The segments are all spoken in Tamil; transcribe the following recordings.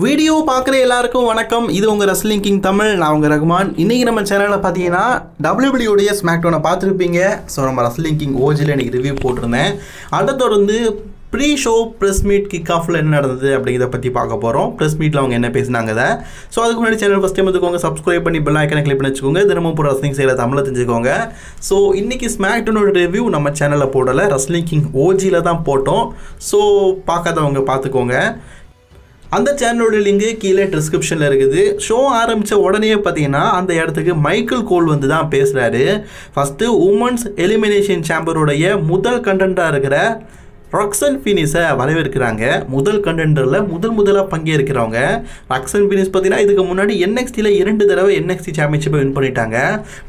வீடியோ பார்க்குற எல்லாருக்கும் வணக்கம். இது உங்கள் ரஸ்லிங் கிங் தமிழ் நான் உங்கள் ரகுமான். இன்றைக்கி நம்ம சேனலில் பார்த்தீங்கன்னா WWEடைய ஸ்மாக்டோனை பார்த்துருப்பீங்க. ஸோ நம்ம ரஸ்லிங் கிங் ஓஜியில் இன்றைக்கி ரிவ்யூ போட்டிருந்தேன். அதை தொடர்ந்து pre show press meet kick ஆஃபில் என்ன நடந்தது அப்படிங்கிறத பற்றி பார்க்க போகிறோம் ப்ரெஸ் மீட்டில் அவங்க என்ன பேசினாங்க அதை. ஸோ அதுக்கு முன்னாடி சேனல் ஃபஸ்ட் டைம் வந்துக்கோங்க சப்ஸ்கிரைப் பண்ணி பெல் ஐக்கனை கிளிக் பண்ணி வச்சுக்கோங்க. தினமும் போகிற ரஸ்லிங் செய்கிற தமிழை தெரிஞ்சுக்கோங்க. ஸோ இன்றைக்கி ஸ்மாக்டோனோட ரிவ்யூ நம்ம சேனலில் போடலை. ரஸ்லிங் கிங் ஓஜியில் தான் போட்டோம். ஸோ பார்க்காதவங்க பார்த்துக்கோங்க. அந்த சேனலோட லிங்கு கீழே டிஸ்கிரிப்ஷனில் இருக்குது. ஷோ ஆரம்பித்த உடனே பார்த்தீங்கன்னா அந்த இடத்துக்கு மைக்கேல் கோல் வந்து தான் பேசுகிறாரு ஃபஸ்ட்டு உமன்ஸ் எலிமினேஷன் சாம்பருடைய முதல் கண்டென்ட்டாக இருக்கிற ரக்ஸன் ஃபினிஸை வரவேற்கிறாங்க. முதல் கண்டென்டரில் முதல் முதலாக பங்கேற்கிறவங்க. ரக்ஸன் ஃபினிஸ் பார்த்தீங்கன்னா இதுக்கு முன்னாடி என்எக்ஸ்டியில் இரண்டு தடவை என்எக்ஸ்டி சாம்பியன்ஷிப்பை வின் பண்ணிட்டாங்க.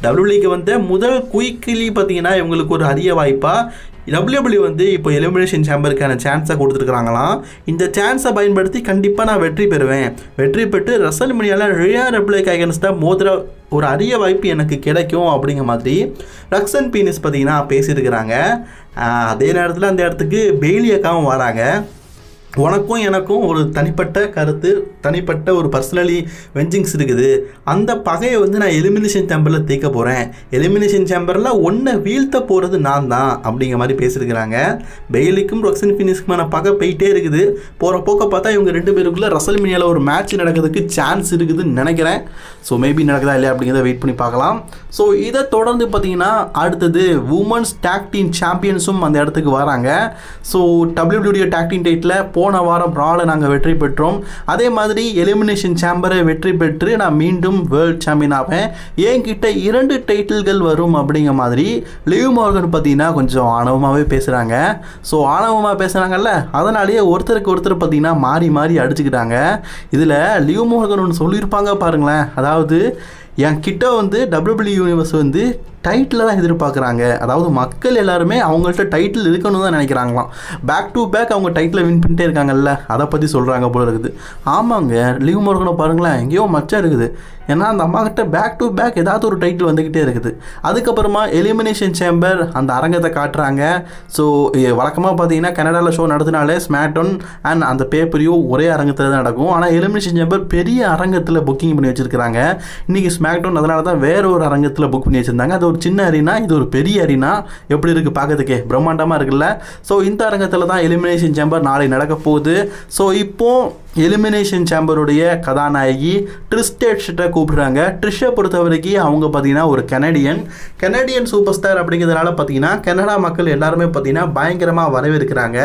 டபிள்யூலிக்கு வந்த முதல் குயிக்கிலி பார்த்தீங்கன்னா இவங்களுக்கு ஒரு அரிய வாய்ப்பாக டபிள்யூபிள்யூ வந்து இப்போ எலிமினேஷன் சேம்பருக்கான சான்ஸை கொடுத்துருக்குறாங்களாம். இந்த சான்ஸை பயன்படுத்தி கண்டிப்பாக நான் வெற்றி பெறுவேன். வெற்றி பெற்று ரசல் மணியால் ரியா ரெப்ளிக் அகேன்ஸ்டாக மோதிர ஒரு அரிய வாய்ப்பு எனக்கு கிடைக்கும் அப்படிங்கிற மாதிரி ரக்ஸன் பீனிஸ் பார்த்தீங்கன்னா பேசியிருக்கிறாங்க. அதே நேரத்தில் அந்த இடத்துக்கு பெய்லியக்காவும் வராங்க. உனக்கும் எனக்கும் ஒரு தனிப்பட்ட கருத்து தனிப்பட்ட ஒரு பர்சனலி வெஞ்சிங்ஸ் இருக்குது. அந்த பகையை வந்து நான் எலிமினேஷன் சேம்பரில் தீர்க்க போகிறேன் எலிமினேஷன் சேம்பரில் ஒன்றை வீழ்த்த போகிறது நான் தான் அப்படிங்கிற மாதிரி பேசியிருக்கிறாங்க. பெய்லிக்கும் ரொக்ஸன் ஃபினிஸ்க்குமான பகை போயிட்டே இருக்குது. போகிற போக்க பார்த்தா இவங்க ரெண்டு பேருக்குள்ளே ரசல் மினியாவில் ஒரு மேட்ச் நடக்கிறதுக்கு சான்ஸ் இருக்குதுன்னு நினைக்கிறேன். ஸோ மேபி நடக்குதா இல்லையா அப்படிங்கிறத வெயிட் பண்ணி பார்க்கலாம். ஸோ இதை தொடர்ந்து பார்த்தீங்கன்னா அடுத்தது உமன்ஸ் டேக் டீம் சாம்பியன்ஸும் அந்த இடத்துக்கு வராங்க. ஸோ டபிள்யூபிள்யூடியோ டேக் டீம் டைட்டில் போன வாரம் ராவில் நாங்கள் வெற்றி பெற்றோம். அதே மாதிரி எலிமினேஷன் சாம்பரை வெற்றி பெற்று நான் மீண்டும் வேர்ல்ட் சாம்பியன் ஆவேன். என்கிட்ட இரண்டு டைட்டில்கள் வரும் அப்படிங்கிற மாதிரி லிவ் மார்கன் பார்த்தீங்கன்னா கொஞ்சம் ஆணவமாகவே பேசுகிறாங்க ஸோ ஆணவமாக பேசுகிறாங்கல்ல அதனாலேயே ஒருத்தருக்கு ஒருத்தர் பார்த்தீங்கன்னா மாறி மாறி அடிச்சுக்கிட்டாங்க. இதில் லிவ் மோகன் ஒன்று சொல்லியிருப்பாங்க பாருங்களேன். அதாவது என் கிட்ட வந்து டபிள்யூபிள்யூ யூனிவர்ஸ் வந்து டைட்டில் தான் எதிர்பார்க்குறாங்க. அதாவது மக்கள் எல்லாருமே அவங்கள்ட்ட டைட்டில் இருக்கணும் தான் நினைக்கிறாங்களாம். பேக் டு பேக் அவங்க டைட்டில் வின் பண்ணிட்டே இருக்காங்கல்ல அதை பற்றி சொல்கிறாங்க போல இருக்குது. ஆமாங்க லீவ் மோர்கனை பாருங்களேன் எங்கேயோ மச்சம் இருக்குது. ஏன்னா அந்த அம்மாக்கிட்ட பேக் டு பேக் ஏதாவது ஒரு டைட்டில் வந்துக்கிட்டே இருக்குது. அதுக்கப்புறமா எலிமினேஷன் சேம்பர் அந்த அரங்கத்தை காட்டுறாங்க. ஸோ வழக்கமாக பார்த்தீங்கன்னா கனடாவில் ஷோ நடத்தினாலே ஸ்மாக்டவுன் அண்ட் அந்த பேப்பரையும் ஒரே அரங்கத்தில் தான் நடக்கும். ஆனால் எலிமினேஷன் சேம்பர் பெரிய அரங்கத்தில் புக்கிங் பண்ணி வச்சுருக்காங்க இன்றைக்கி ஸ்மாக்டவுன் அதனால தான் வேற ஒரு அரங்கத்தில் புக் பண்ணி வச்சுருந்தாங்க. அது ஒரு சின்ன அரினா இது ஒரு பெரிய அரினா எப்படி இருக்குது பார்க்கறதுக்கே? பிரம்மாண்டமாக இருக்குல்ல? ஸோ இந்த அரங்கத்தில் தான் எலிமினேஷன் சேம்பர் நாளை நடக்க போகுது. ஸோ இப்போது எலிமினேஷன் சேம்பருடைய கதாநாயகி ட்ரிஸ்டேட்ஷிட்ட கூப்பிடுறாங்க. ட்ரிஷை பொறுத்த வரைக்கும் அவங்க பார்த்தீங்கன்னா ஒரு கனடியன் கனடியன் சூப்பர் ஸ்டார் அப்படிங்கிறதுனால பார்த்தீங்கன்னா கனடா மக்கள் எல்லாருமே பார்த்தீங்கன்னா பயங்கரமாக வரவேற்கிறாங்க.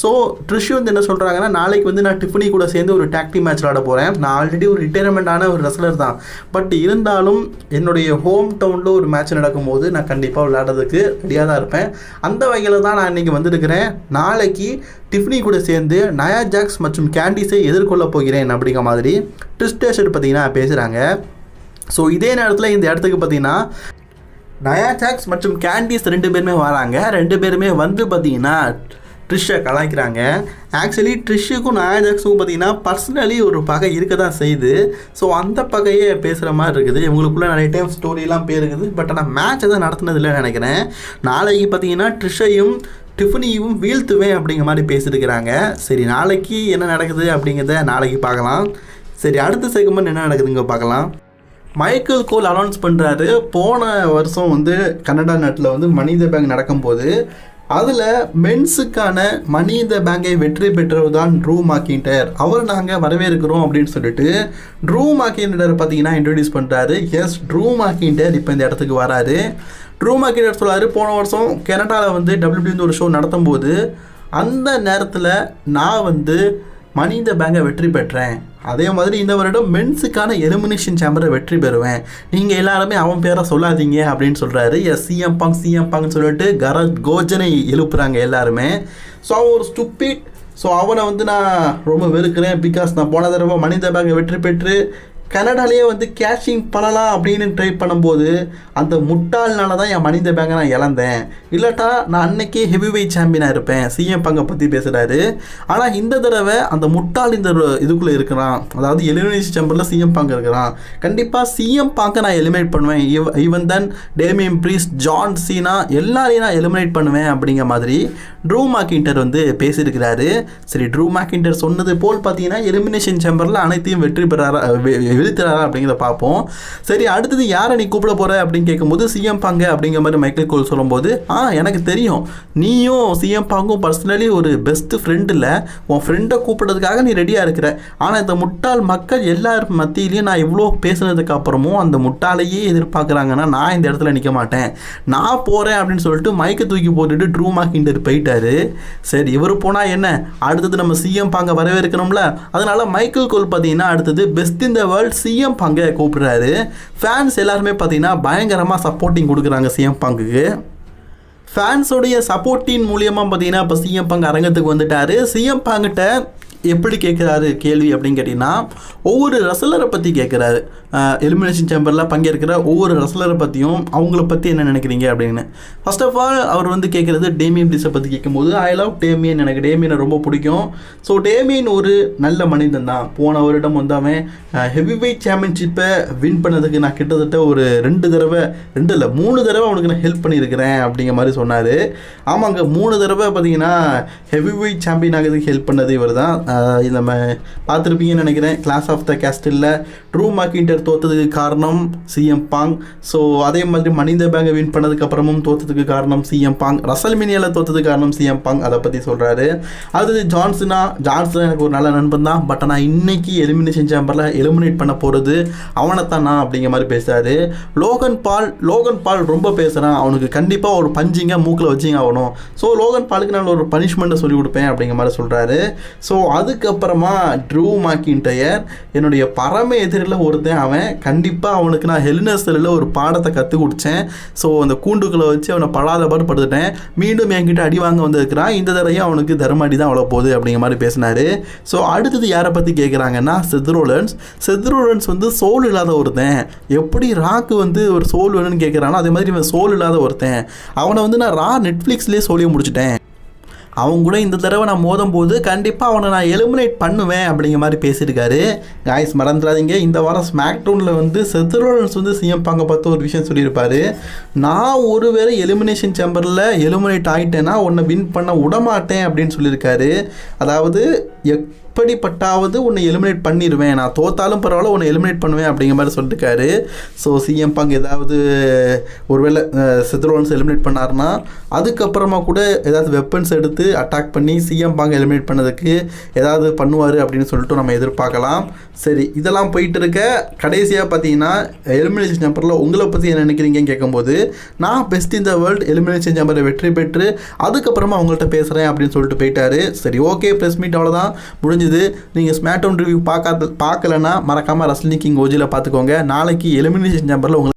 ஸோ ட்ரிஷ் வந்து என்ன சொல்கிறாங்கன்னா நாளைக்கு வந்து நான் டிஃபனி கூட சேர்ந்து ஒரு டாக்டி மேட்ச் விளாட போகிறேன் நான் ஆல்ரெடி ஒரு ரிட்டையர்மெண்ட் ஒரு ரெஸ்லர் தான். பட் இருந்தாலும் என்னுடைய ஹோம் டவுனில் ஒரு மேட்ச் நடக்கும்போது நான் கண்டிப்பாக விளையாடுறதுக்கு ரெடியாக தான் இருப்பேன். அந்த வகையில் தான் நான் இன்றைக்கி வந்திருக்கிறேன். நாளைக்கு டிஃப்னி கூட சேர்ந்து நயா ஜாக்ஸ் மற்றும் கேண்டிஸை எதிர்கொள்ள போகிறேன் அப்படிங்கிற மாதிரி ட்ரிஸ்டேஷன் பார்த்தீங்கன்னா பேசுகிறாங்க ஸோ இதே நேரத்தில் இந்த இடத்துக்கு பார்த்தீங்கன்னா நயா ஜாக்ஸ் மற்றும் கேண்டிஸ் ரெண்டு பேருமே வராங்க. ரெண்டு பேருமே வந்து பார்த்தீங்கன்னா ட்ரிஷ்ஷை கலாய்க்கிறாங்க. ஆக்சுவலி ட்ரிஷ்ஷுக்கும் நயாஜாக்ஸுக்கும் பார்த்தீங்கன்னா பர்சனலி ஒரு பகை இருக்க தான் செய்யுது. ஸோ அந்த பகையே பேசுகிற மாதிரி இருக்குது. இவங்களுக்குள்ள நிறைய டைம் ஸ்டோரிலாம் பேருக்குது பட் ஆனால் மேட்ச் எதுவும் நடத்துனது இல்லைன்னு நினைக்கிறேன். நாளைக்கு பார்த்தீங்கன்னா ட்ரிஷ்ஷையும் டிஃபனியும் வீழ்த்துவேன் அப்படிங்கிற மாதிரி பேசியிருக்கிறாங்க சரி நாளைக்கு என்ன நடக்குது அப்படிங்கிறத நாளைக்கு பார்க்கலாம். சரி அடுத்த செகமெண்ட் என்ன நடக்குதுங்க பார்க்கலாம். மைக்கேல் கோல் அனௌன்ஸ் பண்ணுறாரு போன வருஷம் வந்து கனடா நாட்டில் வந்து மனித பேங்க் நடக்கும்போது அதில் மென்ஸுக்கான மணி இந்த பேங்கை வெற்றி பெற்றவர் தான் ட்ரூ மாக்கின்டர் அவர் நாங்கள் வரவேற்கிறோம் அப்படின்னு சொல்லிட்டு ட்ரூ மாக்கின்டர் பார்த்தீங்கன்னா இன்ட்ரடியூஸ் பண்ணுறாரு எஸ் ட்ரூ மாக்கின்டர் இப்போ இந்த இடத்துக்கு வராரு. ட்ரூ மாக்கிண்டர் சொல்லாரு போன வருஷம் கனடாவில் வந்து டபிள்யூபிள்யூ ஒரு ஷோ நடத்தும் போது அந்த நேரத்தில் நான் வந்து மணி இந்த பேங்கை வெற்றி பெற்றேன். அதே மாதிரி இந்த வருடம் மென்ஸுக்கான எலிமினேஷன் சேம்பரை வெற்றி பெறுவேன். நீங்கள் எல்லாருமே அவன் பேரை சொல்லாதீங்க அப்படின்னு சொல்கிறாரு எஸ் சிஎம் பாங் சிஎம் பாங்னு சொல்லிட்டு கர கோஜனை எழுப்புறாங்க எல்லாருமே. ஸோ அவன் ஒரு ஸ்டுப்பிட் ஸோ அவனை வந்து நான் ரொம்ப வெறுக்கிறேன். பிகாஸ் நான் போன தடவை மனித பேங்கை வெற்றி பெற்று கனடாலேயே வந்து கேஷிங் பண்ணலாம் அப்படின்னு ட்ரை பண்ணும்போது அந்த முட்டாள்னால தான் என் மனித பேங்கை நான் இழந்தேன். இல்லாட்டா நான் அன்னைக்கே ஹெவி வெயிட் சாம்பியனாக இருப்பேன். சிஎம் பங்கை பற்றி பேசுகிறாரு ஆனால் இந்த தடவை அந்த முட்டாள் இந்த இதுக்குள்ளே இருக்கிறான். அதாவது எலிமினேஷன் சேம்பரில் சிஎம் பங்கு இருக்கிறான். கண்டிப்பாக சிஎம் பாங்கை நான் எலிமினேட் பண்ணுவேன். Even then Damian priest John Cena எல்லாரையும் நான் எலிமினேட் பண்ணுவேன் அப்படிங்கிற மாதிரி ட்ரூ மாக்கின்டர் வந்து பேசியிருக்கிறாரு. சரி ட்ரூ மாக்கின்டர் சொன்னது போல் பார்த்தீங்கன்னா எலிமினேஷன் சேம்பரில் அனைத்தையும் வெற்றி பெறாரா விழுத்துறாரா அப்படிங்கிறத பார்ப்போம். சரி அடுத்தது யாரை நீ கூப்பிட போகிற அப்படின்னு கேட்கும்போது சிஎம் பாங்க அப்படிங்கிற மாதிரி மைக்கேல் கோல் சொல்லும்போது ஆ எனக்கு தெரியும். நீயும் சிஎம் பாங்கும் பர்சனலி ஒரு பெஸ்ட் ஃப்ரெண்ட் இல்லை உன் ஃப்ரெண்டை கூப்பிட்றதுக்காக நீ ரெடியாக இருக்கிற. ஆனால் இந்த முட்டாள் மக்கள் எல்லார் மத்தியிலையும் நான் இவ்வளோ பேசுனதுக்கு அப்புறமும் அந்த முட்டாளையே எதிர்பார்க்குறாங்கன்னா நான் இந்த இடத்துல நிற்க மாட்டேன். நான் போகிறேன் அப்படின்னு சொல்லிட்டு மைக்கை தூக்கி போட்டுட்டு ட்ரூ மார்க்கிண்டர் போயிட்டாரு. சரி இவர் போனால் என்ன? அடுத்தது நம்ம சிஎம் பாங்க வரவேற்கணும்ல. அதனால் மைக்கேல் கோல் பார்த்தீங்கன்னா அடுத்தது பெஸ்ட் இந்த வேர்ல்டு சிஎம் பங்கை கூப்பிடுறாரு. ஃபேன்ஸ் எல்லாருமே பார்த்தீங்கன்னா பயங்கரமாக சப்போர்ட்டிங் கொடுக்குறாங்க சிஎம் பங்குக்கு. ஃபேன்ஸோடைய சப்போர்ட்டின் மூலியமாக பார்த்தீங்கன்னா இப்போ சிஎம் பங்கு அரங்கத்துக்கு வந்துட்டாரு. சிஎம் பங்கிட்ட எப்படி கேட்குறாரு கேள்வி அப்படின்னு கேட்டிங்கன்னா ஒவ்வொரு ரசலரை பற்றி கேட்குறாரு. எலிமினேஷன் சேம்பரில் பங்கேற்கிற ஒவ்வொரு ரசலரை பற்றியும் அவங்கள பற்றி என்ன நினைக்கிறீங்க அப்படின்னு. ஃபர்ஸ்ட் ஆஃப் ஆல் அவர் வந்து கேட்குறது டேமியன் பிளிஸை பற்றி கேட்கும்போது ஐ லவ் டேமியன் எனக்கு டேமியனை ரொம்ப பிடிக்கும். ஸோ டேமியன் ஒரு நல்ல மனிதன் தான். போன வருடம் வந்து அவன் ஹெவி வெயிட் சாம்பியன்ஷிப்பை வின் பண்ணதுக்கு நான் கிட்டத்தட்ட ஒரு ரெண்டு தடவை ரெண்டு இல்லை மூணு தடவை அவனுக்கு நான் ஹெல்ப் பண்ணியிருக்கிறேன் அப்படிங்கிற மாதிரி சொன்னார். ஆமாங்க மூணு தடவை பார்த்தீங்கன்னா ஹெவி வெயிட் சாம்பியன் ஆகிறதுக்கு ஹெல்ப் பண்ணது இவர் தான் நம்ம பார்த்துருப்பீங்கன்னு நினைக்கிறேன். Clash of the castle Drew McIntyre தோத்ததுக்கு காரணம் சிஎம் பாங் ஸோ அதே மாதிரி மனித பேங்கை வின் பண்ணதுக்கப்புறமும் தோத்ததுக்கு காரணம் சிஎம் பாங் ரசல் மினியால தோத்ததுக்கு காரணம் சிஎம் பாங் அதை பற்றி சொல்கிறாரு அடுத்தது ஜான்சனா ஜான்சன் எனக்கு ஒரு நல்ல நண்பன் தான். பட் ஆனால் இன்னைக்கு எலிமினேஷன் சேம்பரில் எலிமினேட் பண்ண போகிறது அவனைத்தான் நான் அப்படிங்கிற மாதிரி பேசுகிறாரு லோகன் பால் லோகன் பால் ரொம்ப பேசுகிறான் அவனுக்கு கண்டிப்பாக ஒரு பஞ்சிங்க மூக்கில் வச்சிங்க ஆகணும். ஸோ லோகன் பாலுக்கு நான் ஒரு பனிஷ்மெண்ட்டை சொல்லி கொடுப்பேன் அப்படிங்கிற மாதிரி சொல்கிறாரு ஸோ அதுக்கப்புறமா ட்ரூ மாக்கின்டயர் என்னுடைய பரம எதிரில் ஒருத்தன் அவன். கண்டிப்பாக அவனுக்கு நான் ஹெலினஸ்ல ஒரு பாடத்தை கற்றுக் கொடுத்தேன் ஸோ அந்த கூண்டுக்குள்ளே வச்சு அவனை படாத பாடு படுத்துட்டேன் மீண்டும் என்கிட்ட அடி வாங்க வந்திருக்கிறான். இந்த தடவையும் அவனுக்கு தர்ம அடி தான் அவ்வளோ போகுது அப்படிங்கிற மாதிரி பேசினாரு. ஸோ அடுத்தது யாரை பற்றி கேட்குறாங்கன்னா செத்ரோலன்ஸ் செத்ரோலன்ஸ் வந்து சோல் இல்லாத ஒருத்தன். எப்படி ராக்கு வந்து ஒரு சோல் வேணும்னு கேட்குறானோ அதே மாதிரி இவன் சோல் இல்லாத ஒருத்தன். அவனை வந்து நான் ரா நெட்ஃப்ளிக்ஸ்லேயே சொல்லி முடிச்சிட்டேன். அவங்க கூட இந்த தடவை நான் மோதும் போது கண்டிப்பாக அவனை நான் எலிமினேட் பண்ணுவேன் அப்படிங்கிற மாதிரி பேசியிருக்காரு. காய்ஸ் மறந்துடாதீங்க. இந்த வாரம் ஸ்மாக் டவுனில் வந்து செத்ரோலன்ஸ் வந்து சிஎம் பாங்க பார்த்து ஒரு விஷயம் சொல்லியிருப்பாரு. நான் ஒருவேளை எலிமினேஷன் சேம்பரில் எலிமினேட் ஆகிட்டேன்னா உன்னை வின் பண்ண விடமாட்டேன் அப்படின்னு சொல்லியிருக்காரு. அதாவது எக் எப்படிப்பட்டாவது உன்னை எலிமினேட் பண்ணிடுவேன் நான் தோத்தாலும் பரவாயில்ல உன்னை எலிமினேட் பண்ணுவேன் அப்படிங்கிற மாதிரி சொல்லிட்டுருக்காரு. ஸோ சிஎம் பங்க் ஏதாவது ஒருவேளை செத்ரோலன்ஸ் எலிமினேட் பண்ணாருன்னா அதுக்கப்புறமா கூட ஏதாவது வெப்பன்ஸ் எடுத்து அட்டாக் பண்ணி சிஎம் பங்க் எலிமினேட் பண்ணதுக்கு ஏதாவது பண்ணுவார் அப்படின்னு சொல்லிட்டு நம்ம எதிர்பார்க்கலாம். சரி இதெல்லாம் போயிட்டு இருக்க கடைசியாக பார்த்தீங்கன்னா எலிமினேஷன் சேம்பரில் உங்களை பற்றி என்ன நினைக்கிறீங்கன்னு கேட்கும்போது நான் பெஸ்ட் இந்த வேர்ல்டு எலிமினேஷன் சேம்பரை வெற்றி பெற்று அதுக்கப்புறமா அவங்கள்ட்ட பேசுகிறேன் அப்படின்னு சொல்லிட்டு போயிட்டாரு. சரி ஓகே ப்ரெஸ் மீட் அவ்வளோதான் முடிஞ்சுது நீங்கள் ஸ்மார்ட் டவுன் ரிவ்யூ பார்க்காத பார்க்கலன்னா மறக்காமல் ரஸ்லினி கிங் ஓஜியில் பார்த்துக்கோங்க. நாளைக்கு எலிமினேஷன் சேம்பரில் உங்களுக்கு